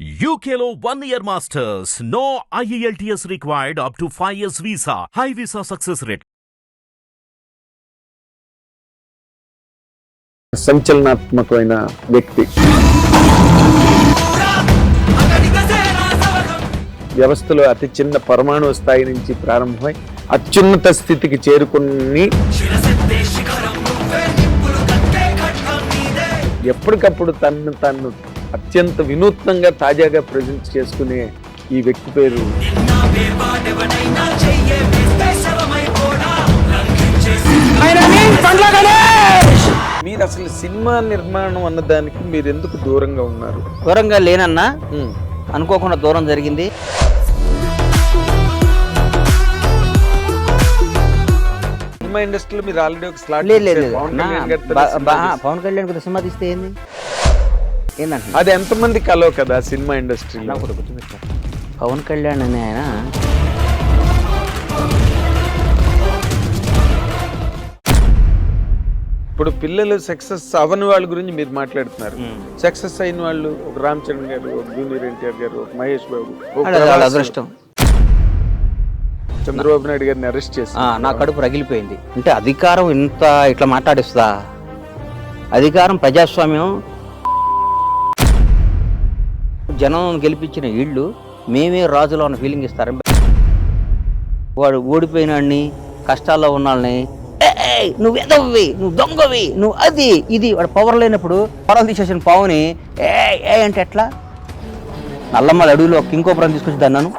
యూకేలో one year masters no IELTS required up to five years visa high visa success rate సంచలనాత్మకమైన వ్యక్తి. వ్యవస్థలో అతి చిన్న పరమాణు స్థాయి నుంచి ప్రారంభమై అత్యున్నత స్థితికి చేరుకుని ఎప్పటికప్పుడు తన్ను తన్ను అత్యంత వినూత్నంగా తాజాగా ప్రజెంట్ చేసుకునే ఈ వ్యక్తి పేరు మీరు అసలు సినిమా నిర్మాణం అన్న దానికి మీరు ఎందుకు దూరంగా ఉన్నారు? దూరంగా లేనన్నా అనుకోకుండా దూరం జరిగింది. సినిమా ఇండస్ట్రీలో మీరు ఆల్రెడీ ఒక స్లాట్ లేదు లేదు లేదు. పవన్ కళ్యాణ్ సినిమా తీస్తే ఏంది? ఏందంటే అది ఎంతమంది కలవ కదా సినిమా ఇండస్ట్రీలో? నాకు ఒకటి గుర్తుపెట్టుకో. పవన్ కళ్యాణ్ అనే ఆయన ఇప్పుడు పిల్లలు సక్సెస్ అవని వాళ్ళ గురించి మీరు మాట్లాడుతున్నారు. సక్సెస్ అయిన వాళ్ళు ఒక రామ్ చరణ్ గారు ఒక జూనియర్ ఎన్టీఆర్ గారు ఒక మహేష్ బాబు ఒక వాళ్ళ- అదృష్టం. చంద్రబాబు నాయుడు గారిని అరెస్ట్ చేసి నా కడుపు రగిలిపోయింది. అంటే అధికారం ఇంత ఇట్లా మాట్లాడిస్తుందా? అధికారం ప్రజాస్వామ్యం జనం గెలిపించిన ఇళ్ళు మేమే రాజులు అన్న ఫీలింగ్ ఇస్తారు? వాడు ఓడిపోయినాడిని కష్టాల్లో ఉన్న వాళ్ళని నువ్వు ఎదవ్వి నువ్వు దొంగవి నువ్వు అది ఇది. వాడు పవర్ లేనప్పుడు పొరలు తీసేసిన పావుని ఏ ఏ అంటే ఎట్లా? నల్లమ్మల అడవిలో కింకోపురం తీసుకొచ్చి దన్నాను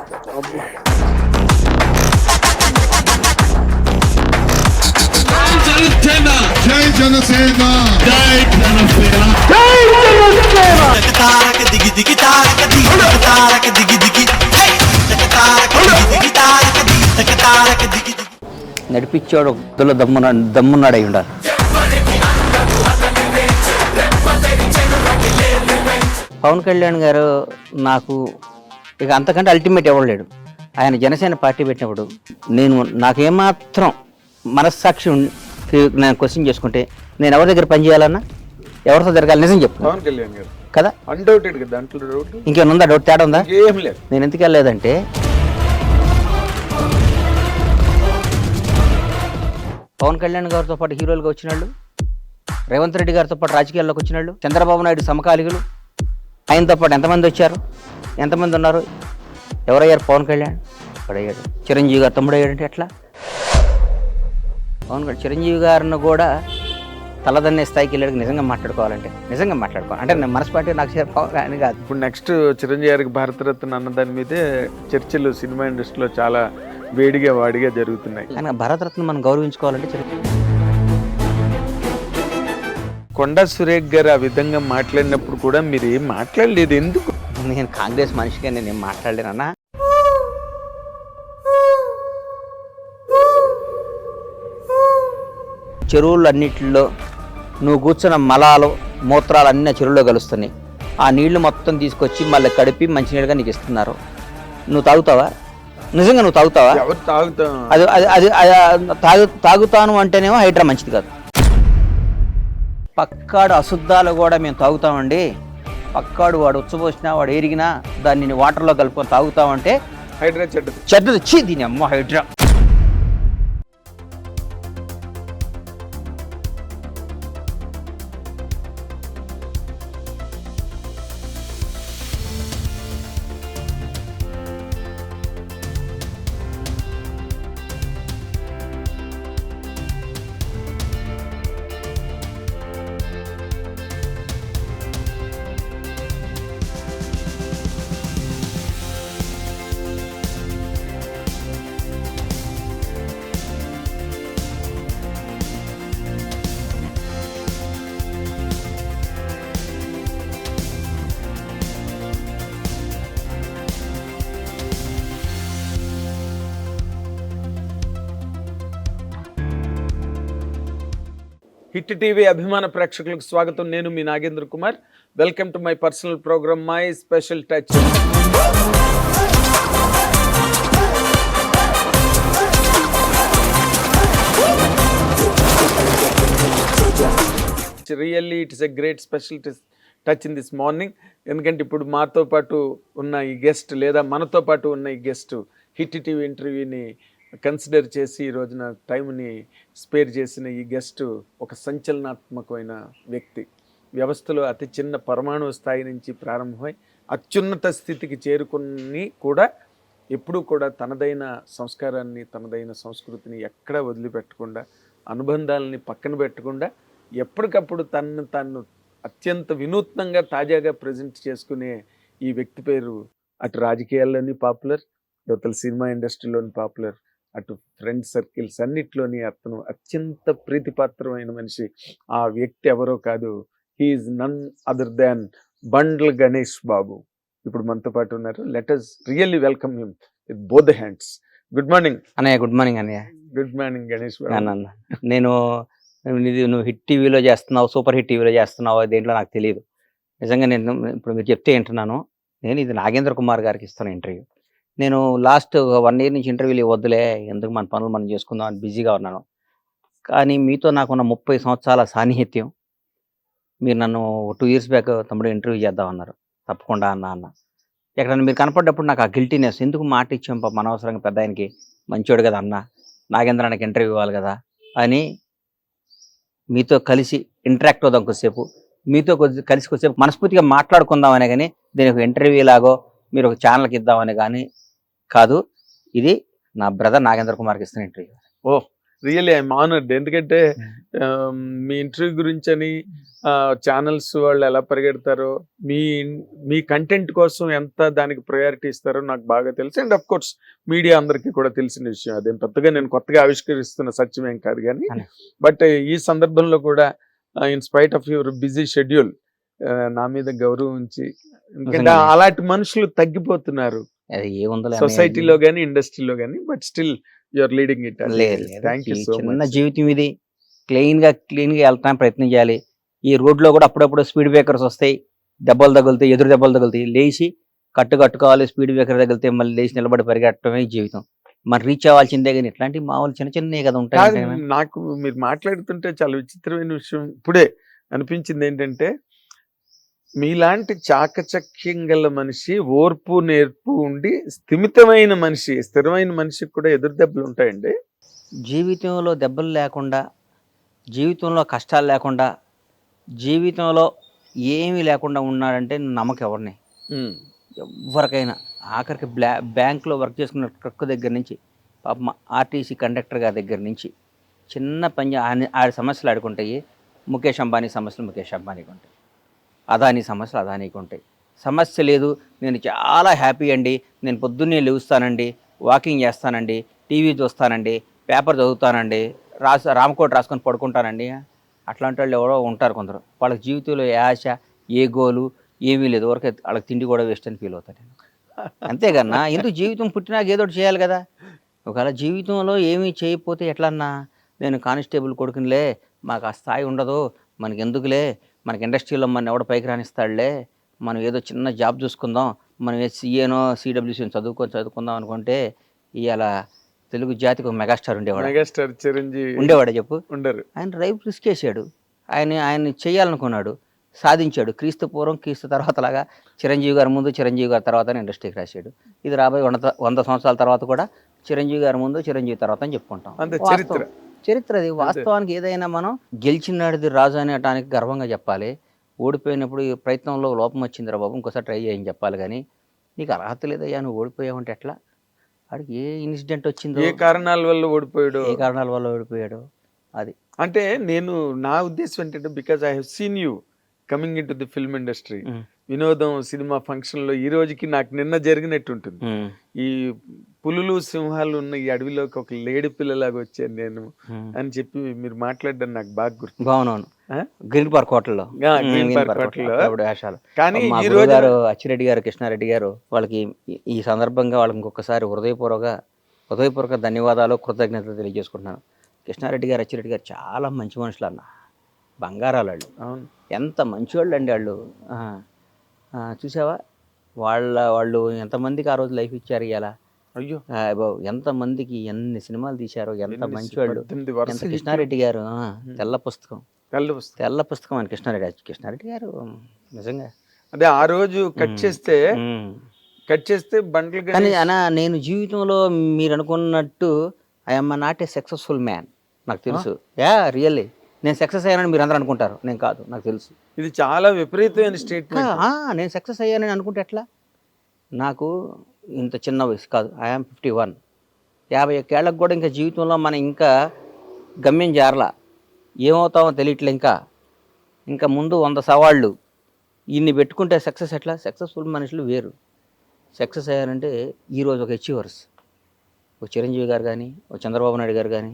జై జనసేన. జై తారక దిగి దిగి తారక దిగి దిగి తారక దిగి దిగి. హే! తక తారక దిగి దిగి తారక దిగి తక తారక దిగి దిగి. నడిపించాడు ఒక్కలో దమ్మున దమ్మున్నాడు అయి ఉండాలి. పవన్ కళ్యాణ్ గారు నాకు ఇక అంతకంటే అల్టిమేట్ ఎవరు లేడు. ఆయన జనసేన పార్టీ పెట్టినప్పుడు నేను నాకేమాత్రం మనస్సాక్షి నేను క్వశ్చన్ చేసుకుంటే నేను ఎవరి దగ్గర పని చేయాలన్నా ఎవరితో జరగాలి నిజం చెప్పు. పవన్ కళ్యాణ్ గారు. కదా? అన్డౌటెడ్ దాంట్లో డౌట్ ఇంకేమైనా ఉందా? డౌట్ తేడా ఉందా? ఏం లేదు. నేను ఎందుకు వెళ్ళలేదంటే పవన్ కళ్యాణ్ గారితో పాటు హీరోలుగా వచ్చిన వాళ్ళు రేవంత్ రెడ్డి గారితో పాటు రాజకీయాల్లోకి వచ్చిన వాళ్ళు చంద్రబాబు నాయుడు సమకాలికులు ఆయనతో పాటు ఎంతమంది వచ్చారు? ఎంతమంది ఉన్నారు? ఎవరయ్యారు పవన్ కళ్యాణ్? అయ్యాడు చిరంజీవి గారు తమ్ముడు అయ్యాడంటే ఎట్లా? పవన్ కళ్యాణ్ చిరంజీవి గారిని కూడా తలదన్నే స్థాయికి వెళ్ళాడు నిజంగా మాట్లాడుకోవాలంటే నిజంగా మాట్లాడుకోవాలి. అంటే నేను మనస్పాటి నాకు కళ్యాణ్ కాదు. ఇప్పుడు నెక్స్ట్ చిరంజీవి గారికి భారతరత్న అన్న దాని మీదే చర్చలు సినిమా ఇండస్ట్రీలో చాలా వేడిగా వాడిగా జరుగుతున్నాయి. కానీ భారతరత్న మనం గౌరవించుకోవాలంటే చిరంజీవి కొండా సురేఖ్ గారు ఆ విధంగా మాట్లాడినప్పుడు కూడా మీరు ఏం మాట్లాడలేదు ఎందుకు? నేను కాంగ్రెస్ మనిషిగా నేను ఏం మాట్లాడలేనన్నా. చెరువులు అన్నిటిలో నువ్వు కూర్చున్న మలాలు మూత్రాలు అన్ని చెరువులో కలుస్తున్నాయి. ఆ నీళ్ళు మొత్తం తీసుకొచ్చి మళ్ళీ కడిపి మంచినీళ్ళుగా నీకు ఇస్తున్నారు. నువ్వు తాగుతావా? నిజంగా నువ్వు తాగుతావా? అది అది అది తాగు తాగుతాను అంటేనేమో హైడ్రా మంచిది కాదు. పక్కాడు అశుద్ధాలు కూడా మేము తాగుతామండి. పక్కాడు వాడు ఉచ్చబోసినా వాడు ఎరిగినా దాన్ని వాటర్లో కలుపుకొని తాగుతామంటే హైడ్రా చెడ్డది. చెడ్డది. చీ దీని అమ్మ హైడ్రా. హిట్ టీవీ అభిమాన ప్రేక్షకులకు స్వాగతం. నేను మీ Nagendra Kumar. Welcome to my personal program my special touch. Really it's a great special touch in this morning ఎందుకంటే ఇప్పుడు మాతో పాటు ఉన్న ఈ గెస్ట్ లేదా మనతో పాటు ఉన్న ఈ గెస్ట్ హిట్ టీవీ ఇంటర్వ్యూని కన్సిడర్ చేసి ఈ రోజున టైంని స్పేర్ చేసిన ఈ గెస్ట్ ఒక సంచలనాత్మకమైన వ్యక్తి. వ్యవస్థలో అతి చిన్న పరమాణు స్థాయి నుంచి ప్రారంభమై అత్యున్నత స్థితికి చేరుకుని కూడా ఎప్పుడూ కూడా తనదైన సంస్కారాన్ని తనదైన సంస్కృతిని ఎక్కడా వదిలిపెట్టకుండా అనుబంధాలని పక్కన పెట్టకుండా ఎప్పటికప్పుడు తనను తను అత్యంత వినూత్నంగా తాజాగా ప్రజెంట్ చేసుకునే ఈ వ్యక్తి పేరు అటు రాజకీయాల్లోని పాపులర్ యువతల సినిమా ఇండస్ట్రీలోని పాపులర్ అటు ఫ్రెండ్ సర్కిల్స్ అన్నిట్లోని అతను అత్యంత ప్రీతిపాత్రమైన మనిషి. ఆ వ్యక్తి ఎవరో కాదు. He's none other than Bandla Ganesh Babu. ఇప్పుడు మనతో పాటు ఉన్నారు. Let us really welcome him with both hands good morning అన్నయ్య గుడ్ మార్నింగ్ అన్నయ్య. Good morning Ganesh Babu. నేను ఇది నువ్వు హిట్ టీవీలో చేస్తున్నావు సూపర్ హిట్ టీవీలో చేస్తున్నావు దేంట్లో నాకు తెలియదు నిజంగా నేను ఇప్పుడు మీరు చెప్తే వింటున్నాను. నేను ఇది నాగేంద్ర కుమార్ గారికి ఇస్తున్న ఇంటర్వ్యూ నేను లాస్ట్ వన్ ఇయర్ నుంచి ఇంటర్వ్యూలు వద్దులే ఎందుకు మన పనులు మనం చేసుకుందాం అని బిజీగా ఉన్నాను. కానీ మీతో నాకున్న ముప్పై సంవత్సరాల సాన్నిహిత్యం మీరు నన్ను టూ ఇయర్స్ బ్యాక్ తమ్ముడు ఇంటర్వ్యూ చేద్దాం అన్నారు తప్పకుండా అన్న అన్న. ఎక్కడన్నా మీరు కనపడ్డప్పుడు నాకు ఆ గిల్టీనెస్ ఎందుకు మాట ఇచ్చాం పాప అనవసరంగా పెద్ద ఆయనకి? మంచోడు కదా అన్న నాగేంద్రానికి ఇంటర్వ్యూ ఇవ్వాలి కదా అని మీతో కలిసి ఇంటరాక్ట్ అవుదాం కొద్దిసేపు. మీతో కొద్ది కలిసి కొద్దిసేపు మనస్ఫూర్తిగా మాట్లాడుకుందామనే కానీ దీని ఇంటర్వ్యూ లాగో మీరు ఒక ఛానల్కి ఇద్దామని కానీ కాదు ఇది నా బ్రదర్ నాగేంద్ర కుమార్కి ఇస్తున్న ఇంటర్వ్యూ రియల్లీ ఐఎమ్ ఆనర్డ్. ఎందుకంటే మీ ఇంటర్వ్యూ గురించి అని ఛానల్స్ వాళ్ళు ఎలా పరిగెడతారో మీ మీ కంటెంట్ కోసం ఎంత దానికి ప్రయారిటీ ఇస్తారో నాకు బాగా తెలుసు. అండ్ అఫ్ కోర్స్ మీడియా అందరికీ కూడా తెలిసిన విషయం అదేం. పెద్దగా నేను కొత్తగా ఆవిష్కరిస్తున్న సత్యమేం కాదు కానీ. బట్ ఈ సందర్భంలో కూడా in spite of your busy schedule నా మీద గౌరవం ఉంచి ఎందుకంటే. అలాంటి మనుషులు తగ్గిపోతున్నారు. అది ఏముందో సొసైటీలో కానీ ఇండస్ట్రీలో కానీ but still your leading it. Thank you చిన్న జీవితం ఇది. క్లీన్గా క్లీన్గా వెళ్తానికి ప్రయత్నం చేయాలి. ఈ రోడ్లో కూడా అప్పుడప్పుడు స్పీడ్ బ్రేకర్స్ వస్తాయి. దెబ్బలు తగులుతాయి ఎదురు దెబ్బలు తగులుతాయి. లేచి కట్టు కట్టుకోవాలి స్పీడ్ బ్రేకర్ తగిలితే మళ్ళీ లేచి నిలబడి పరిగెట్టడమే జీవితం. మరి రీచ్ అవ్వాల్సిందే కానీ ఇట్లాంటి మామూలు చిన్న చిన్నవి కదా ఉంటాయి. నాకు మీరు మాట్లాడుతుంటే చాలా విచిత్రమైన విషయం ఇప్పుడే అనిపించింది ఏంటంటే మీలాంటి చాకచక్యం గల మనిషి ఓర్పు నేర్పు ఉండి స్థిమితమైన మనిషి స్థిరమైన మనిషికి కూడా ఎదురు దెబ్బలు ఉంటాయండి. జీవితంలో దెబ్బలు లేకుండా జీవితంలో కష్టాలు లేకుండా జీవితంలో ఏమీ లేకుండా ఉన్నాడంటే నమ్మకం ఎవరిని ఎవరికైనా ఆఖరికి బ్లా బ్యాంక్లో వర్క్ చేసుకున్న ట్రక్ దగ్గర నుంచి పాపం ఆర్టీసీ కండక్టర్ గారి దగ్గర నుంచి చిన్న పని ఆడి సమస్యలు ఆడుకుంటాయి. ముఖేష్ అంబానీ సమస్యలు ముఖేష్ అంబానీకి ఉంటాయి. అదాని సమస్యలు అదానికి ఉంటాయి. సమస్య లేదు నేను చాలా హ్యాపీ అండి నేను పొద్దున్నే లేవుస్తానండి వాకింగ్ చేస్తానండి టీవీ చూస్తానండి పేపర్ చదువుతానండి రాసు రామకోట రాసుకొని పడుకుంటానండి. అట్లాంటి వాళ్ళు ఎవరో ఉంటారు కొందరు. వాళ్ళ జీవితంలో ఏ ఆశ ఏ గోలు ఏమీ లేదు. ఊరికే వాళ్ళకి తిండి కూడా వేస్ట్ అని ఫీల్ అవుతాను నేను. అంతేకన్నా ఎందుకు జీవితం పుట్టినాక ఏదో ఒకటి చేయాలి కదా. ఒకవేళ జీవితంలో ఏమీ చేయకపోతే ఎట్లన్నా? నేను కానిస్టేబుల్ కొడుకునిలే మాకు ఆ స్థాయి ఉండదు మనకి ఎందుకులే మనకి ఇండస్ట్రీలో మన ఎవడ పైకి రానిస్తాడులే మనం ఏదో చిన్న జాబ్ చూసుకుందాం మనం ఏ సీఏనో సిడబ్ల్యూసీని చదువుకొని చదువుకుందాం అనుకుంటే ఇవాళ తెలుగు జాతికి ఒక మెగాస్టార్ ఉండేవాడు. మెగాస్టార్ చిరంజీవి ఉండేవాడు చెప్పు? ఉండరు. ఆయన రైపు రిస్క్ చేశాడు. ఆయన ఆయన చేయాలనుకున్నాడు. సాధించాడు. క్రీస్తు పూర్వం క్రీస్తు తర్వాత లాగా చిరంజీవి గారి ముందు చిరంజీవి గారి తర్వాత ఇండస్ట్రీకి రాశాడు. ఇది రాబోయే వంద వంద సంవత్సరాల తర్వాత కూడా చిరంజీవి గారి ముందు చిరంజీవి తర్వాత అని చెప్పుకుంటాం. అంతే. చరిత్ర. చరిత్ర అది. వాస్తవానికి ఏదైనా మనం గెలిచినాడిది రాజు అనేటానికి గర్వంగా చెప్పాలి. ఓడిపోయినప్పుడు ప్రయత్నంలో లోపం వచ్చిందిరా బాబు ఇంకోసారి ట్రై చేయని చెప్పాలి కానీ నీకు అర్హత లేదయ్యా నువ్వు ఓడిపోయావంటే ఎట్లా? వాడికి ఏ ఇన్సిడెంట్ వచ్చిందో ఏ కారణాల వల్ల ఓడిపోయాడు? ఏ కారణాల వల్ల ఓడిపోయాడు? అది. అంటే నేను నా ఉద్దేశం ఏంటంటే because I have seen you coming in to the film industry. వినోదం సినిమా ఫంక్షన్లో ఈ రోజుకి నాకు నిన్న జరిగినట్టు ఉంటుంది ఉమ్, ఈ పులులు సింహాలు ఉన్న ఈ అడవిలోకి ఒక లేడి పిల్లలాగా వచ్చాను నేను. అని చెప్పి మీరు మాట్లాడడం నాకు బాగా గుర్తు. బాగున్నాను? గ్రీన్ పార్క్ హోటల్లో. గ్రీన్ పార్క్ కానీ ఈ రోజు గారు అచ్చిరెడ్డి గారు కృష్ణారెడ్డి గారు వాళ్ళకి ఈ- సందర్భంగా వాళ్ళకి ఇంకొకసారి హృదయపూర్వక హృదయపూర్వక ధన్యవాదాలు కృతజ్ఞతలు తెలియజేసుకుంటున్నాను. కృష్ణారెడ్డి గారు అచ్చిరెడ్డి గారు చాలా మంచి మనుషులు అన్న. బంగారాలు వాళ్ళు. అవును. ఎంత అండి వాళ్ళు. ఆ, ఆ, చూసావా? వాళ్ళ వాళ్ళు ఎంతమందికి ఆ రోజు లైఫ్ ఇచ్చారు ఇలా అయ్యో. ఎంతమందికి ఎన్ని సినిమాలు తీశారో ఎంత మంచివాళ్ళు ఎంత కృష్ణారెడ్డి గారు తెల్ల పుస్తకం. కళ్ళు వస్తాయి తెల్ల పుస్తకం అని కృష్ణారెడ్డి కృష్ణారెడ్డి గారు నిజంగా. అదే ఆ రోజు కట్ చేస్తే. కట్ చేస్తే బండ్లు కానీ అన్న నేను జీవితంలో మీరు అనుకున్నట్టు I'm not a successful man నాకు తెలుసు. యా రియల్లీ నేను సక్సెస్ అయ్యానని మీరు అందరూ అనుకుంటారు. నేను కాదు నాకు తెలుసు. ఇది చాలా విపరీతమైన స్టేట్మెంట్ నేను సక్సెస్ అయ్యానని అనుకుంటే ఎట్లా? నాకు ఇంత చిన్న వయసు కాదు. ఐఎమ్ ఫిఫ్టీ వన్ యాభై ఒక్కేళ్ళకి కూడా ఇంకా జీవితంలో మనం ఇంకా గమ్యం చేరలా ఏమవుతామో తెలియట్లే ఇంకా. ఇంకా ముందు వంద సవాళ్ళు. ఇన్ని పెట్టుకుంటే సక్సెస్ ఎట్లా? సక్సెస్ఫుల్ మనుషులు వేరు. సక్సెస్ అయ్యారంటే ఈరోజు ఒక అచీవర్స్ ఒక చిరంజీవి గారు కానీ ఒక చంద్రబాబు నాయుడు గారు కానీ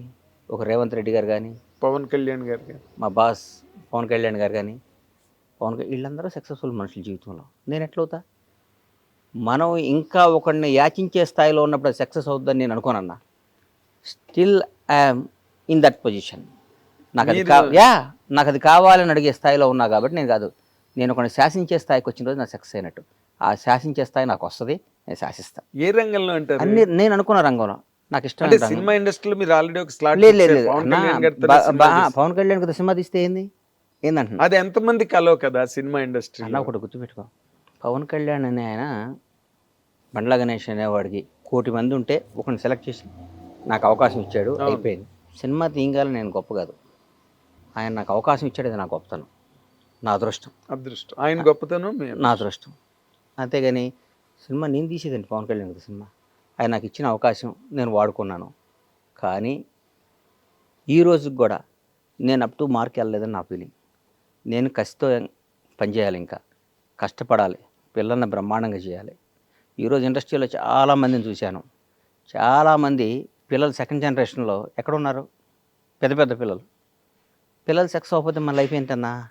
ఒక రేవంత్ రెడ్డి గారు కానీ పవన్ కళ్యాణ్ గారికి మా బాస్ పవన్ కళ్యాణ్ గారు కానీ పవన్ వీళ్ళందరూ సక్సెస్ఫుల్ మనుషులు జీవితంలో. నేను ఎట్లవుతా? మనం ఇంకా ఒకడిని యాచించే స్థాయిలో ఉన్నప్పుడు సక్సెస్ అవుతుందని నేను అనుకోనన్నా. Still I'm in that position నాకు అది కా యా నాకు అది కావాలని అడిగే స్థాయిలో ఉన్నా కాబట్టి నేను కాదు. నేను ఒకరిని శాసించే స్థాయికి వచ్చిన రోజు నాకు సక్సెస్ అయినట్టు. ఆ శాసించే స్థాయి నాకు వస్తుంది నేను శాసిస్తాను ఏ రంగంలో అంటారు? అన్ని నేను అనుకున్న రంగంలో. నాకు ఇష్టం అంటే సినిమా ఇండస్ట్రీలో మీరు ఆల్రెడీ ఒక స్లాట్ లేదు లేదు పవన్ కళ్యాణ్ గారితో సినిమా తీస్తే ఏంది? ఏందంటున్నా అది ఎంతమంది కలవ కదా సినిమా ఇండస్ట్రీ అన్న ఒకటి గుర్తుపెట్టుకో. పవన్ కళ్యాణ్ అనే ఆయన బండ్ల గణేష్ అనేవాడికి కోటి మంది ఉంటే ఒకరిని సెలెక్ట్ చేసి నాకు అవకాశం ఇచ్చాడు అయిపోయింది. సినిమా తీయగాలని నేను గొప్ప కాదు. ఆయన నాకు అవకాశం ఇచ్చాడు అది నా గొప్పతనం. నా అదృష్టం. అదృష్టం. ఆయన గొప్పతనం నా అదృష్టం. అంతేగాని సినిమా నేను తీసేదండి పవన్ కళ్యాణ్ గారి సినిమా. ఆయన నాకు ఇచ్చిన అవకాశం నేను వాడుకున్నాను. కానీ ఈ రోజుకి కూడా నేను అప్ టు మార్క్ వెళ్ళలేదని నా ఫీలింగ్ నేను కసితో పనిచేయాలి ఇంకా. కష్టపడాలి. పిల్లల్ని బ్రహ్మాండంగా చేయాలి. ఈరోజు ఇండస్ట్రీలో చాలామందిని చూశాను. చాలామంది పిల్లలు సెకండ్ జనరేషన్లో ఎక్కడ ఉన్నారు పెద్ద పెద్ద పిల్లలు. పిల్లలు సక్సెస్ అవ్వకపోతే మన లైఫ్ ఏంటన్నా?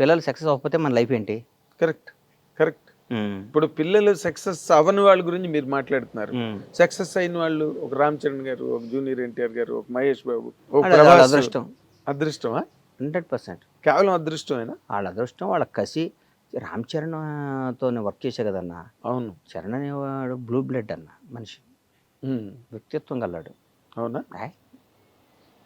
పిల్లలు సక్సెస్ అవ్వకపోతే మన లైఫ్ ఏంటి? కరెక్ట్. కరెక్ట్. ఇప్పుడు పిల్లలు సక్సెస్ అవ్వని వాళ్ళ గురించి మీరు మాట్లాడుతున్నారు. సక్సెస్ అయిన వాళ్ళు ఒక రామ్ చరణ్ గారు ఒక జూనియర్ ఎన్టీఆర్ గారు ఒక మహేష్ బాబు అదృష్టం. అదృష్టమా? Hundred percent. కేవలం అదృష్టమేనా? వాళ్ళ అదృష్టం వాళ్ళ కసి రామ్ చరణ్తో వర్క్ చేసే కదన్నా. అవును. చరణ్ అనేవాడు బ్లూ బ్లడ్ అన్న మనిషి. వ్యక్తిత్వం గల్లాడు అవునా?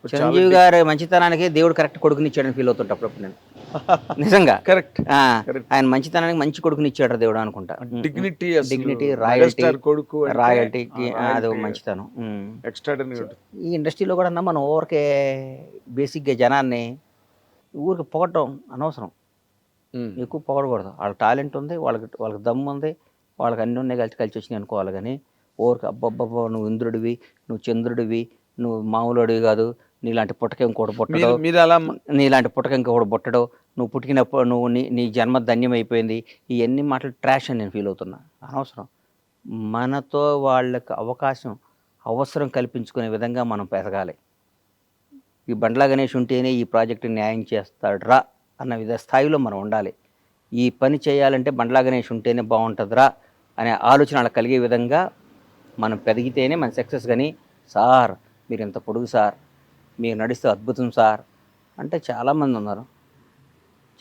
చిరంజీవి గారి మంచితనానికి దేవుడు కరెక్ట్ కొడుకుని ఇచ్చాడని ఫీల్ అవుతుంటా అప్పుడప్పుడు నేను. నిజంగా. కరెక్ట్. ఆయన మంచితనానికి మంచి కొడుకుని ఇచ్చాడు దేవుడు అనుకుంటా. డిగ్నిటీ డిగ్నిటీ రాయల్టీ కొడుకు రాయల్టీకి అది మంచితనం. ఈ ఇండస్ట్రీలో కూడా అన్న మనం ఊరికే బేసిక్గా జనాన్ని ఊరికి పొగటం అనవసరం. ఎక్కువ పొగడకూడదు. వాళ్ళ టాలెంట్ ఉంది వాళ్ళకి వాళ్ళకి దమ్ము ఉంది వాళ్ళకి అన్ని ఉన్నాయి కలిసి కలిసి వచ్చినాయి అనుకోవాలి కానీ ఊరికి అబ్బబ్బబ్బా నువ్వు ఇంద్రుడివి నువ్వు చంద్రుడివి నువ్వు మామూలుడివి కాదు నీలాంటి పుట్టక ఇంకోటి మీరు పుట్టడు. మీరు అలా నీలాంటి పుట్టక ఇంకొకటి పుట్టడు. నువ్వు పుట్టినప్పుడు నువ్వు నీ నీ జన్మ ధన్యమైపోయింది ఇవన్నీ మాటలు ట్రాష్ అని నేను ఫీల్ అవుతున్నా. అనవసరం. మనతో వాళ్ళకి అవకాశం అవసరం కల్పించుకునే విధంగా మనం పెరగాలి. ఈ బండ్ల గణేష్ ఉంటేనే ఈ ప్రాజెక్టు న్యాయం చేస్తాడ్రా అన్న విధ స్థాయిలో మనం ఉండాలి. ఈ పని చేయాలంటే బండ్ల గణేష్ ఉంటేనే బాగుంటుందిరా అనే ఆలోచన కలిగే విధంగా మనం పెరిగితేనే మన సక్సెస్ కానీ సార్ మీరు ఎంత పొడుగు సార్ మీరు నడిస్తే అద్భుతం సార్ అంటే చాలామంది ఉన్నారు.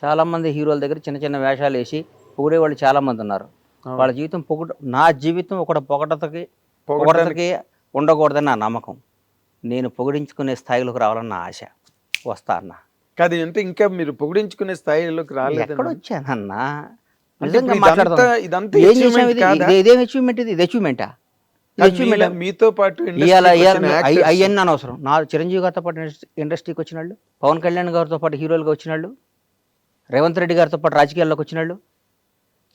చాలామంది హీరోల దగ్గర చిన్న చిన్న వేషాలు వేసి పొగిడే వాళ్ళు చాలామంది ఉన్నారు. వాళ్ళ జీవితం పొగట నా జీవితం ఒకటి పొగటతకి పొగటతకి ఉండకూడదని నా నమ్మకం. నేను పొగిడించుకునే స్థాయిలోకి రావాలని నా ఆశ వస్తా అన్న. కాదు అంటే ఇంకా మీరు పొగిడించుకునే స్థాయిలోకి రాలేదు ఎక్కడ వచ్చానన్నా ఇది? అచీవ్మెంట్ ఇది ఇది? అచీవ్మెంటా మీతో పాటు అవన్నీ అనవసరం. నా చిరంజీవి గారితో పాటు ఇండస్ట్రీ- ఇండస్ట్రీకి వచ్చిన వాళ్ళు పవన్ కళ్యాణ్ గారితో పాటు హీరోలుగా వచ్చిన వాళ్ళు రేవంత్ రెడ్డి గారితో పాటు రాజకీయాల్లోకి వచ్చిన వాళ్ళు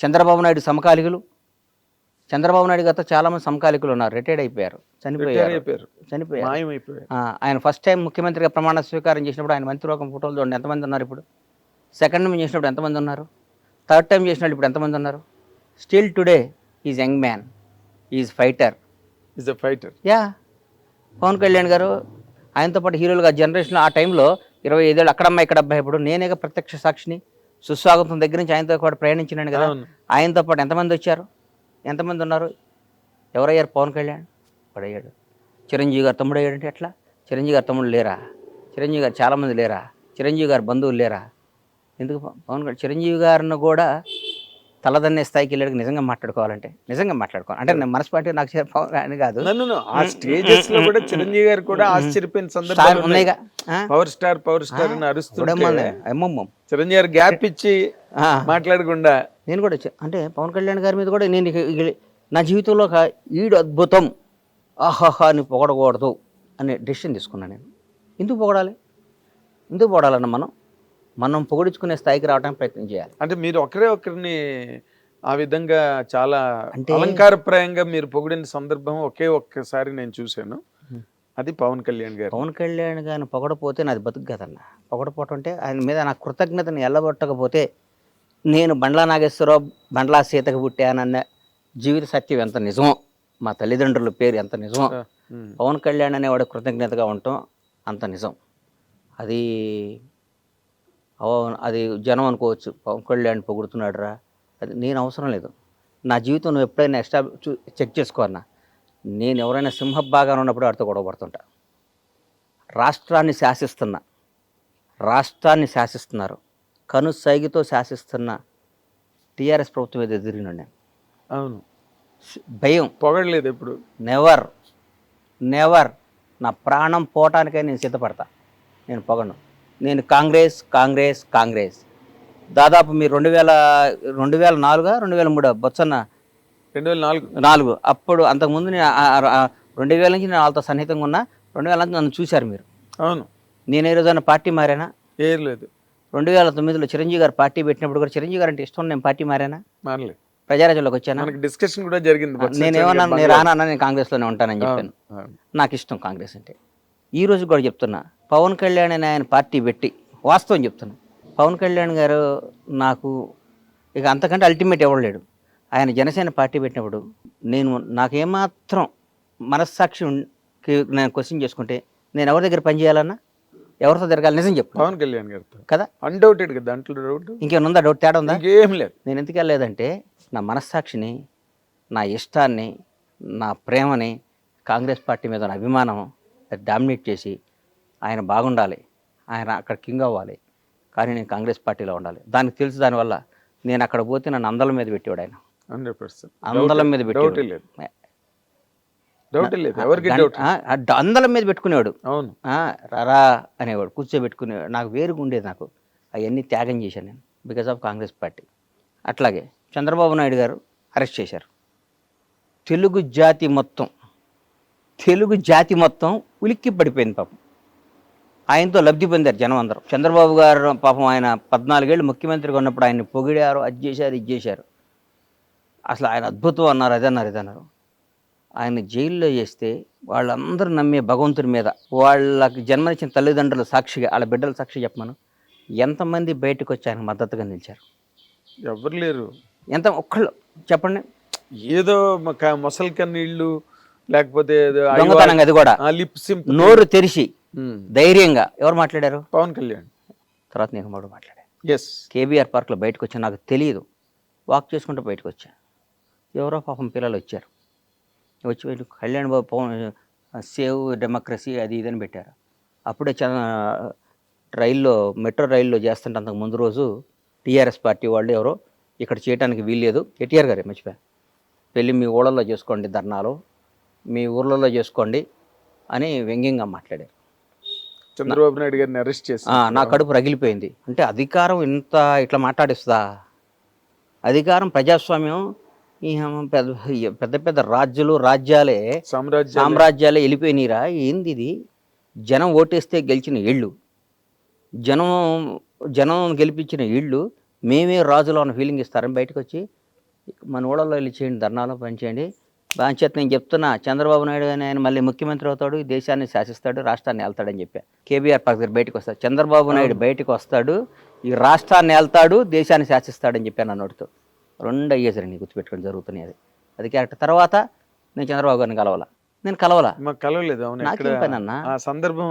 చంద్రబాబు నాయుడు సమకాలికులు చంద్రబాబు నాయుడు గారితో చాలామంది సమకాలికులు ఉన్నారు రిటైర్డ్ అయిపోయారు చనిపోయారు. చనిపోయారు. ఆయన ఫస్ట్ టైం ముఖ్యమంత్రిగా ప్రమాణ స్వీకారం చేసినప్పుడు ఆయన మంత్రిలోకం ఫోటోలు చూడండి ఎంతమంది ఉన్నారు ఇప్పుడు? సెకండ్ టైం చేసినప్పుడు ఎంతమంది ఉన్నారు? థర్డ్ టైం చేసినప్పుడు ఇప్పుడు ఎంతమంది ఉన్నారు? Still today is young man is fighter is a fighter yeah Pavan Kalyan garu ఆయనతో పాటు హీరోలుగా జనరేషన్లో ఆ టైంలో ఇరవై ఐదేళ్ళు అక్కడమ్మ ఇక్కడ అబ్బాయి ఇప్పుడు నేనేగా ప్రత్యక్ష సాక్షిని సుస్వాగతం దగ్గర నుంచి ఆయనతో పాటు ప్రయాణించినాను కదా. ఆయనతో పాటు ఎంతమంది వచ్చారు? ఎంతమంది ఉన్నారు? ఎవరయ్యారు పవన్ కళ్యాణ్? పడయ్యాడు చిరంజీవి గారు తమ్ముడు అయ్యాడంటే ఎట్లా? చిరంజీవి గారు తమ్ముడు లేరా? చిరంజీవి గారు చాలామంది లేరా? చిరంజీవి గారు బంధువులు లేరా? ఎందుకు పవన్ కళ్యాణ్ చిరంజీవి గారిని కూడా తలదన్నే స్థాయికి వెళ్ళాడు నిజంగా మాట్లాడుకోవాలంటే నిజంగా మాట్లాడుకోవాలి అంటే నేను మనస్పాటి నాకు అని కాదు. నన్ను ఆ స్టేజెస్లో కూడా చిరంజీవి గారు కూడా ఆశ్చర్యపోయిన సందర్భాలు ఉన్నాయిగా? పవర్ స్టార్ పవర్ స్టార్ అని అమ్మమ్మ. చిరంజీవి గారు గ్యాప్ ఇచ్చి. మాట్లాడకుండా నేను కూడా అంటే పవన్ కళ్యాణ్ గారి మీద కూడా నేను నా జీవితంలో ఒక ఈడు అద్భుతం ఆహాహా అని పొగడకూడదు అనే డెసిషన్ తీసుకున్నాను నేను. ఎందుకు పొగడాలి? ఎందుకు పొగడాలన్న మనం? మనం పొగిడించుకునే స్థాయికి రావడానికి ప్రయత్నం చేయాలి. అంటే మీరు ఒకరే ఒకరిని ఆ విధంగా చాలా అంటే- అలంకారప్రాయంగా మీరు పొగిడిన సందర్భం ఒకే ఒక్కసారి నేను చూశాను. అది పవన్ కళ్యాణ్ గారు. పవన్ కళ్యాణ్ గారిని పొగడపోతే నాది బతుకు కదన్న. పొగడపోవటం అంటే ఆయన మీద నా కృతజ్ఞతని ఎల్లబొట్టకపోతే నేను బండ్లా నాగేశ్వరరావు బండ్లా సీతకు పుట్టానన్న జీవిత సత్యం ఎంత నిజమో మా తల్లిదండ్రుల పేరు ఎంత నిజమో. పవన్ కళ్యాణ్ అనేవాడు కృతజ్ఞతగా ఉండటం అంత నిజం. అది అవ- అది జనం అనుకోవచ్చు పవన్ కళ్యాణ్ పొగుడుతున్నాడు రా అది నేను అవసరం లేదు. నా జీవితం నువ్వు ఎప్పుడైనా ఎక్స్ట్రా చూ చెక్ చేసుకో అన్న. నేను ఎవరైనా సింహభాగాన్ని ఉన్నప్పుడు వాడితో గొడవ పడుతుంటా. రాష్ట్రాన్ని శాసిస్తున్నా రాష్ట్రాన్ని శాసిస్తున్నారు. కను సైగితో శాసిస్తున్న టీఆర్ఎస్ ప్రభుత్వం మీద ఎదిరినాడు నేను. అవును. భయం. పొగడలేదు ఎప్పుడు? నెవర్ నెవర్ నా ప్రాణం పోవటానికై నేను సిద్ధపడతా. నేను పొగను నేను కాంగ్రెస్ కాంగ్రెస్ కాంగ్రెస్. దాదాపు మీరు రెండు వేల రెండు వేల నాలుగా రెండు వేల మూడు బొత్సన్న? రెండు వేల నాలుగు. నాలుగు. అప్పుడు అంతకుముందు నేను రెండు వేల నుంచి నేను వాళ్ళతో సన్నిహితంగా ఉన్నా. రెండు వేల నుంచి నన్ను చూశారు మీరు. అవును. నేను ఏ రోజైనా పార్టీ మారానా? ఏం లేదు రెండు వేల తొమ్మిదిలో చిరంజీవి గారు పార్టీ పెట్టినప్పుడు కూడా చిరంజీవి గారు అంటే ఇష్టం నేను పార్టీ మారానా? మారలేదు ప్రజారాజ్యంలోకి వచ్చానా? మనకి డిస్కషన్ కూడా జరిగింది బొత్స నేను ఏమన్నా నేను రానా నేను కాంగ్రెస్లోనే ఉంటానని చెప్పాను. నాకు ఇష్టం కాంగ్రెస్ అంటే. ఈ రోజు కూడా చెప్తున్నా పవన్ కళ్యాణ్ అని ఆయన పార్టీ పెట్టి వాస్తవం చెప్తున్నా పవన్ కళ్యాణ్ గారు నాకు ఇక అంతకంటే అల్టిమేట్ ఎవరు లేడు. ఆయన జనసేన పార్టీ పెట్టినప్పుడు నేను నాకేమాత్రం మనస్సాక్షి నేను క్వశ్చన్ చేసుకుంటే నేను ఎవరి దగ్గర పని చేయాలన్నా ఎవరితో తిరగాలి? నిజం చెప్పు. పవన్ కళ్యాణ్ గారితో. కదా? అన్డౌటెడ్ కదా దాంట్లో డౌట్ ఇంకేమైనా ఉందా? డౌట్ తేడా ఉందా? ఇంకేం లేదు. నేను ఎందుకు వెళ్ళలేదంటే నా మనస్సాక్షిని నా ఇష్టాన్ని నా ప్రేమని కాంగ్రెస్ పార్టీ మీద ఉన్న అభిమానం డామినేట్ చేసి ఆయన బాగుండాలి. ఆయన అక్కడ కింగ్ అవ్వాలి. కానీ నేను కాంగ్రెస్ పార్టీలో ఉండాలి. దానికి తెలుసు దానివల్ల నేను అక్కడ పోతే నన్ను అందలం మీద పెట్టేవాడు ఆయన. Hundred percent. అందలం మీద పెట్టేవాడు. డౌట్ లేదు ఎవరికి డౌట్? అందలం మీద పెట్టుకునేవాడు. అవును. రారా అనేవాడు కూర్చోబెట్టుకునేవాడు. నాకు వేరుగా ఉండేది నాకు. అవన్నీ త్యాగం చేశాను నేను బికాజ్ ఆఫ్ కాంగ్రెస్ పార్టీ. అట్లాగే చంద్రబాబు నాయుడు గారు అరెస్ట్ చేశారు. తెలుగు జాతి మొత్తం తెలుగు జాతి మొత్తం ఉలిక్కి పడిపోయింది పాపం. ఆయనతో లబ్ధి పొందారు జనం అందరూ. చంద్రబాబు గారు పాపం ఆయన పద్నాలుగేళ్ళు ముఖ్యమంత్రిగా ఉన్నప్పుడు ఆయన్ని పొగిడారు అది చేశారు ఇది చేశారు. అసలు ఆయన అద్భుతం అన్నారు అది అన్నారు ఇది అన్నారు ఆయన జైల్లో చేస్తే వాళ్ళందరూ నమ్మే భగవంతుడి మీద వాళ్ళకి జన్మనిచ్చిన తల్లిదండ్రుల సాక్షిగా వాళ్ళ బిడ్డల సాక్షి చెప్పమను. ఎంతమంది బయటకు వచ్చి ఆయనకు మద్దతుగా నిలిచారు? ఎవరు లేరు. ఎంత ఒక్కళ్ళు చెప్పండి. ఏదో మొసలి కన్నీళ్ళు లేకపోతే దొంగతనంగా అది కూడా. నోరు తెరిచి ధైర్యంగా ఎవరు మాట్లాడారు? పవన్ కళ్యాణ్. తర్వాత నేను మూడు మాట్లాడా ఎస్ కేబీఆర్ పార్క్లో బయటకు వచ్చా నాకు తెలియదు. వాక్ చేసుకుంటూ బయటకు వచ్చా. ఎవరో పాపం పిల్లలు వచ్చారు. వచ్చి బయట కళ్యాణ్ బాబు పవన్ సేవ్ డెమోక్రసీ అది ఇదని పెట్టారు. అప్పుడే చ రైల్లో మెట్రో రైల్లో చేస్తుంటే అంతకు ముందు రోజు టీఆర్ఎస్ పార్టీ వాళ్ళు ఎవరో ఇక్కడ చేయడానికి వీల్లేదు. ఎన్టీఆర్ గారే మర్చిపోయా. వెళ్ళి మీ ఊళ్ళల్లో చేసుకోండి ధర్నాలు మీ ఊర్లలో చేసుకోండి అని వ్యంగ్యంగా మాట్లాడారు. చంద్రబాబు నాయుడు గారిని అరెస్ట్ చేసి నా కడుపు రగిలిపోయింది. అంటే అధికారం ఇంత ఇట్లా మాట్లాడిస్తుందా? అధికారం ప్రజాస్వామ్యం పెద్ద పెద్ద పెద్ద రాజ్యాలు రాజ్యాలే సామ్రాజ్యం సామ్రాజ్యాలే వెళ్ళిపోయినీరా ఏంది ఇది? జనం ఓటేస్తే గెలిచిన ఇళ్ళు జనం జనం గెలిపించిన ఇళ్ళు మేమే రాజులో ఉన్న ఫీలింగ్ ఇస్తారని బయటకు వచ్చి మన ఊళ్ళలో వెళ్ళి చేయండి ధర్నాలో పనిచేయండి బాంచేత నేను చెప్తున్నా చంద్రబాబు నాయుడు అని ఆయన మళ్ళీ ముఖ్యమంత్రి అవుతాడు ఈ దేశాన్ని శాసిస్తాడు రాష్ట్రాన్ని వెళ్తాడని చెప్పా. కేబీఆర్ పార్క్ దగ్గర బయటకు వస్తాడు. చంద్రబాబు నాయుడు బయటకు వస్తాడు ఈ రాష్ట్రాన్ని వెళ్తాడు దేశాన్ని శాసిస్తాడని చెప్పాను రెండు అయ్యేసరి గుర్తుపెట్టుకొని జరుగుతున్నాయి అది అది క్యారెక్టర్. తర్వాత నేను చంద్రబాబు గారిని కలవాల? నేను కలవాలా? కలవలేదు నాకేం పని అన్న? సందర్భం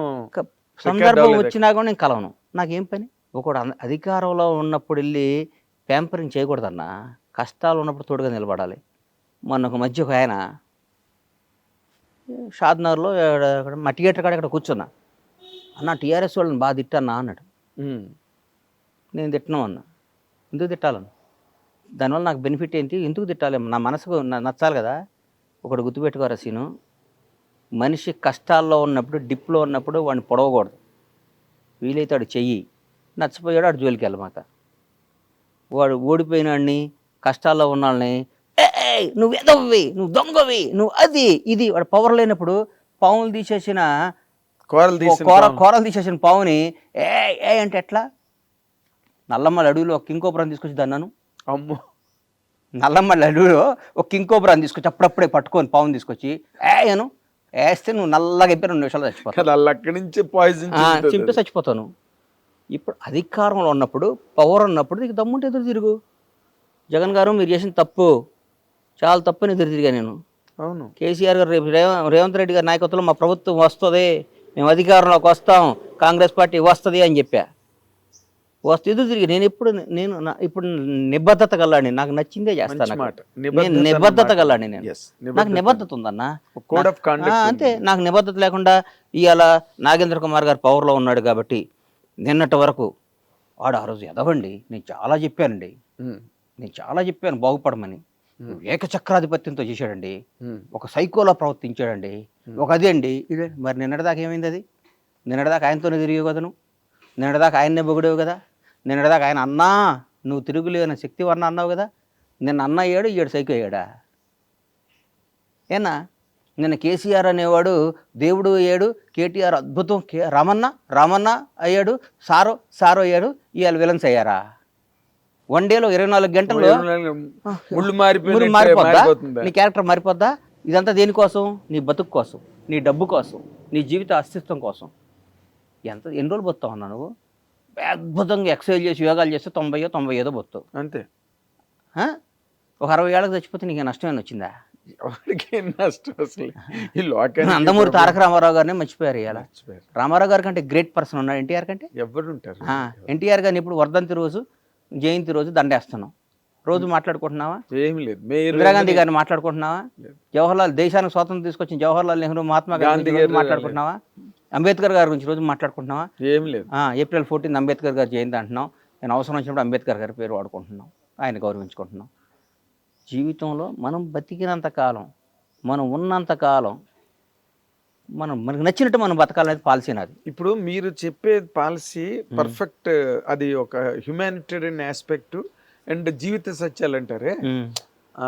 సందర్భం వచ్చినా కూడా నేను కలవను. నాకేం పని? ఒకడు అధికారంలో ఉన్నప్పుడు వెళ్ళి ప్యాంపరింగ్ చేయకూడదన్న? కష్టాలు ఉన్నప్పుడు తోడుగా నిలబడాలి. మొన్న ఒక మధ్య ఒక ఆయన షాద్నగర్లో మా థియేటర్ కాడ ఇక్కడ కూర్చున్నా. అన్న టీఆర్ఎస్ వాళ్ళని బాగా తిట్టన్నా అన్నాడు. నేను తిట్టను అన్నా. ఎందుకు తిట్టాలను దానివల్ల నాకు బెనిఫిట్ ఏంటి? ఎందుకు తిట్టాలి? నా మనసుకు నచ్చాలి కదా? ఒకటి గుర్తుపెట్టుకోరా సీను. మనిషి కష్టాల్లో ఉన్నప్పుడు డిప్లో ఉన్నప్పుడు వాడిని పొడవకూడదు. వీలైతే వాడు చెయ్యి. నచ్చపోయాడు వాడు జోలికి వెళ్ళమాక వాడు ఓడిపోయినాడిని కష్టాల్లో ఉన్నాళ్ళని "ఏయ్, నువ్వు ఎదవ్వి నువ్వు దొంగవి నువ్వు అది ఇది. వాడు పవర్ లేనప్పుడు పావులు తీసేసిన కూరలు కూర. కూరలు తీసేసిన పావుని ఏ ఏ అంటే ఎట్లా? నల్లమ్మల అడవిలో ఒక కింకోపురం తీసుకొచ్చి దన్నాను. అమ్మో. నల్లమ్మల అడవిలో ఒక కింకోపురం తీసుకొచ్చి అప్పుడప్పుడే పట్టుకొని పావుని తీసుకొచ్చి ఏయను వేస్తే నువ్వు నల్లగా అయిపోయి రెండు నిమిషాలు చచ్చిపోతావు. అక్కడి నుంచి పాయిజన్ చింపి చచ్చిపోతాను. ఇప్పుడు అధికారంలో ఉన్నప్పుడు పవర్ ఉన్నప్పుడు నీకు దమ్ముంటే ఎదురు తిరుగు. జగన్ గారు మీరు చేసిన తప్పు చాలా తప్పు అని ఎదురు తిరిగా నేను. అవును. కేసీఆర్ గారు రేపు రేవ- రేవంత్ రెడ్డి గారి నాయకత్వంలో మా ప్రభుత్వం వస్తుంది మేము అధికారంలోకి వస్తాం కాంగ్రెస్ పార్టీ వస్తుంది అని చెప్పా. వస్తే ఎదురు తిరిగి నేను ఎప్పుడు నేను ఇప్పుడు నిబద్ధత గల్లాడిని. నాకు నచ్చిందే చేస్తాను. నేను నిబద్ధత. గల్లాడిని నేను. నాకు నిబద్ధత. ఉందన్న. అంతే. నాకు నిబద్ధత లేకుండా ఇవాళ నాగేంద్ర కుమార్ గారు పవర్లో ఉన్నాడు కాబట్టి నిన్నటి వరకు వాడు ఆ రోజు ఎదవండి. నేను చాలా చెప్పానండి. నేను చాలా చెప్పాను బాగుపడమని. ఏకచక్రాధిపత్యంతో చేశాడండి. ఒక సైకోలా ప్రవర్తించాడండి. ఒక అదే అండి. ఇదే. మరి నిన్నటిదాకా ఏమైంది అది? నిన్నటిదాకా ఆయనతోనే తిరిగి కదా నువ్వు? నిన్నటిదాకా ఆయన్నే పొగిడేవు కదా? నిన్నటిదాకా ఆయన అన్నా నువ్వు తిరుగులేని శక్తి వర్ణ అన్నావు కదా నిన్న అన్న అయ్యాడు ఈడు సైకో అయ్యాడా? ఏనా నిన్న కేసీఆర్ అనేవాడు దేవుడు అయ్యాడు కేటీఆర్ అద్భుతం కే రామన్న రామన్న అయ్యాడు సారో సారో అయ్యాడు ఇవాళ విలన్స్ అయ్యారా? వన్ డేలో ఇరవై నాలుగు గంటల్లో ముళ్ళు మురు మారిపోయి మారిపోద్దా? నీ క్యారెక్టర్ మారిపోద్దా? ఇదంతా దేనికోసం నీ బతుకు కోసం నీ డబ్బు కోసం నీ జీవిత అస్తిత్వం కోసం. ఎంత ఎన్ని రోజులు బతావు అన్నా నువ్వు? అద్భుతంగా ఎక్సర్సైజ్ చేసి యోగాలు చేస్తే తొంభై తొంభై ఐదో బతావు అంతే? ఒక అరవై ఏళ్ళకి చచ్చిపోతే నీకు నష్టమేమి వచ్చిందా? ఎవరికి నష్టం అసలు? ఈ లోకానికి నందమూరి తారక రామారావు గారిని మర్చిపోయారు ఇలా. రామారావు గారి కంటే గ్రేట్ పర్సన్ ఉన్నాడు ఎన్టీఆర్ కంటే? ఎవరు ఉంటారు ఎన్టీఆర్ గారిని ఇప్పుడు వర్ధంతి రోజు జయంతి రోజు దండేస్తున్నాం. రోజు మాట్లాడుకుంటున్నావా? ఏమి లేదు. ఇందిరాగాంధీ గారిని మాట్లాడుకుంటున్నావా? జవహర్లాల్ దేశానికి స్వాతంత్రం తీసుకొచ్చిన జవహర్లాల్ నెహ్రూ మహాత్మా గాంధీ గాంధీ గురించి రోజు గారు మాట్లాడుకుంటున్నావా? అంబేద్కర్ గారి గురించి రోజు మాట్లాడుకుంటున్నావా? ఏం లేదు. ఏప్రిల్ ఫోర్టీన్ అంబేద్కర్ గారి జయంతి అంటున్నాం నేను అవసరం వచ్చినప్పుడు అంబేద్కర్ గారి పేరు వాడుకుంటున్నాం ఆయన గౌరవించుకుంటున్నాం జీవితంలో మనం బతికినంత కాలం మనం ఉన్నంత కాలం మనం మనకు నచ్చినట్టు మనం బతకాలనేది పాలసీ నాది. ఇప్పుడు మీరు చెప్పే పాలసీ పర్ఫెక్ట్ అది ఒక హ్యుమానిటేరియన్ ఆస్పెక్ట్ అండ్ జీవిత సత్యాలు అంటారే.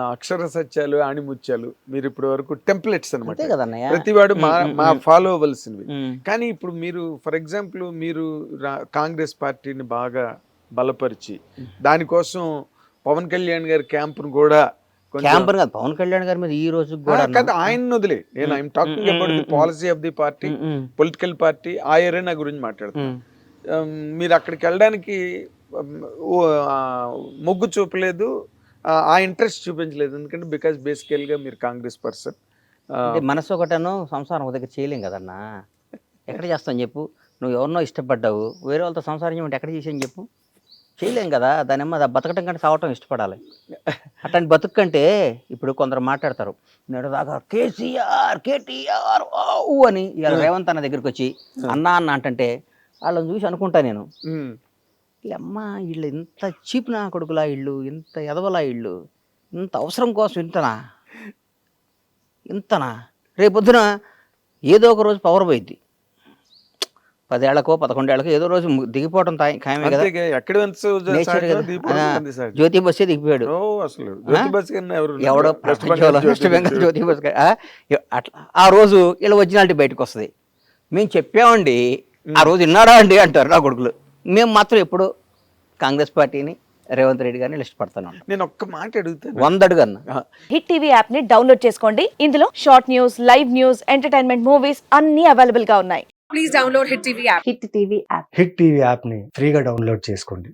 అక్షర సత్యాలు ఆణిముత్యాలు మీరు ఇప్పటి వరకు టెంప్లెట్స్ అనమాట అంతే కదన్నయ్య ప్రతివాడు మా మా ఫాలో అవ్వాల్సినవి. కానీ ఇప్పుడు మీరు ఫర్ ఎగ్జాంపుల్ మీరు రా- కాంగ్రెస్ పార్టీని బాగా బలపరిచి దానికోసం పవన్ కళ్యాణ్ గారి క్యాంపును కూడా క్యాంపర్ కాదు పవన్ కళ్యాణ్ గారి మీద ఈ రోజు కూడా కాదు ఆయన వదిలే. నేను I'm talking about the policy of the party political party ఆ ఏరియా గురించి మాట్లాడుతున్నాను మీరు అక్కడికి వెళ్ళడానికి మొగ్గు చూపలేదు ఆ, ఇంట్రెస్ట్ చూపించలేదు. ఎందుకంటే బికాస్ బేసికల్గా మీరు కాంగ్రెస్ పర్సన్. అంటే మనసు ఒకటను సంసారం ఒక దగ్గర చేయలేం కదన్నా? ఎక్కడ చేస్తాం చెప్పు? నువ్వు ఎవరినో ఇష్టపడ్డావు. వేరే వాళ్ళతో సంసారం చేయమంటే ఎక్కడ చేసాను చెప్పు? చేయలేం కదా. దాని అమ్మ బతకటం కంటే సావటం ఇష్టపడాలి. అట్లాంటి బతుకు కంటే ఇప్పుడు కొందరు మాట్లాడతారు. నేడు దాకా కేసీఆర్ కేటీఆర్ అని ఇవాళ రేవంత్ అన్న దగ్గరికి వచ్చి అన్నా అన్న అంటంటే వాళ్ళని చూసి అనుకుంటా నేను. ఈ అమ్మ వీళ్ళు ఇంత చీప్ నా కొడుకులా ఇళ్ళు ఇంత ఎదవలా ఇళ్ళు ఇంత అవసరం కోసం ఇంతనా? ఇంతనా? రేపొద్దున ఏదో ఒక రోజు పవర్ పోయిద్ది. పదేళ్ళకో పదకొండేళ్ళకో ఏదో రోజు తాయి- ఖాయమే కదా. జ్యోతి బస్సే దిగిపోయాడు? ఎవడో వెస్ట్ బెంగాల్ జ్యోతి. బస్ ఆ, ఎ- అట్లా. ఆ రోజు ఇలా ఒరిజినాలిటీ బయటకు వస్తుంది మేము చెప్పామండి ఆ రోజు విన్నాడా అండి అంటారు నా కొడుకులు. మేము మాత్రం ఎప్పుడు కాంగ్రెస్ పార్టీని రేవంత్ రెడ్డి గారిని ఇష్టపడుతున్నాం నేను ఒక్క మాట అడుగుతాను. వందడుగన్నా. హిట్ టీవీ యాప్ని డౌన్లోడ్ చేసుకోండి. ఇందులో short news live news entertainment movies అన్ని అవైలబుల్గా ఉన్నాయి. Please download Hit TV app. Hit TV app Hit TV యాప్ని ఫ్రీగా డౌన్లోడ్ చేసుకోండి.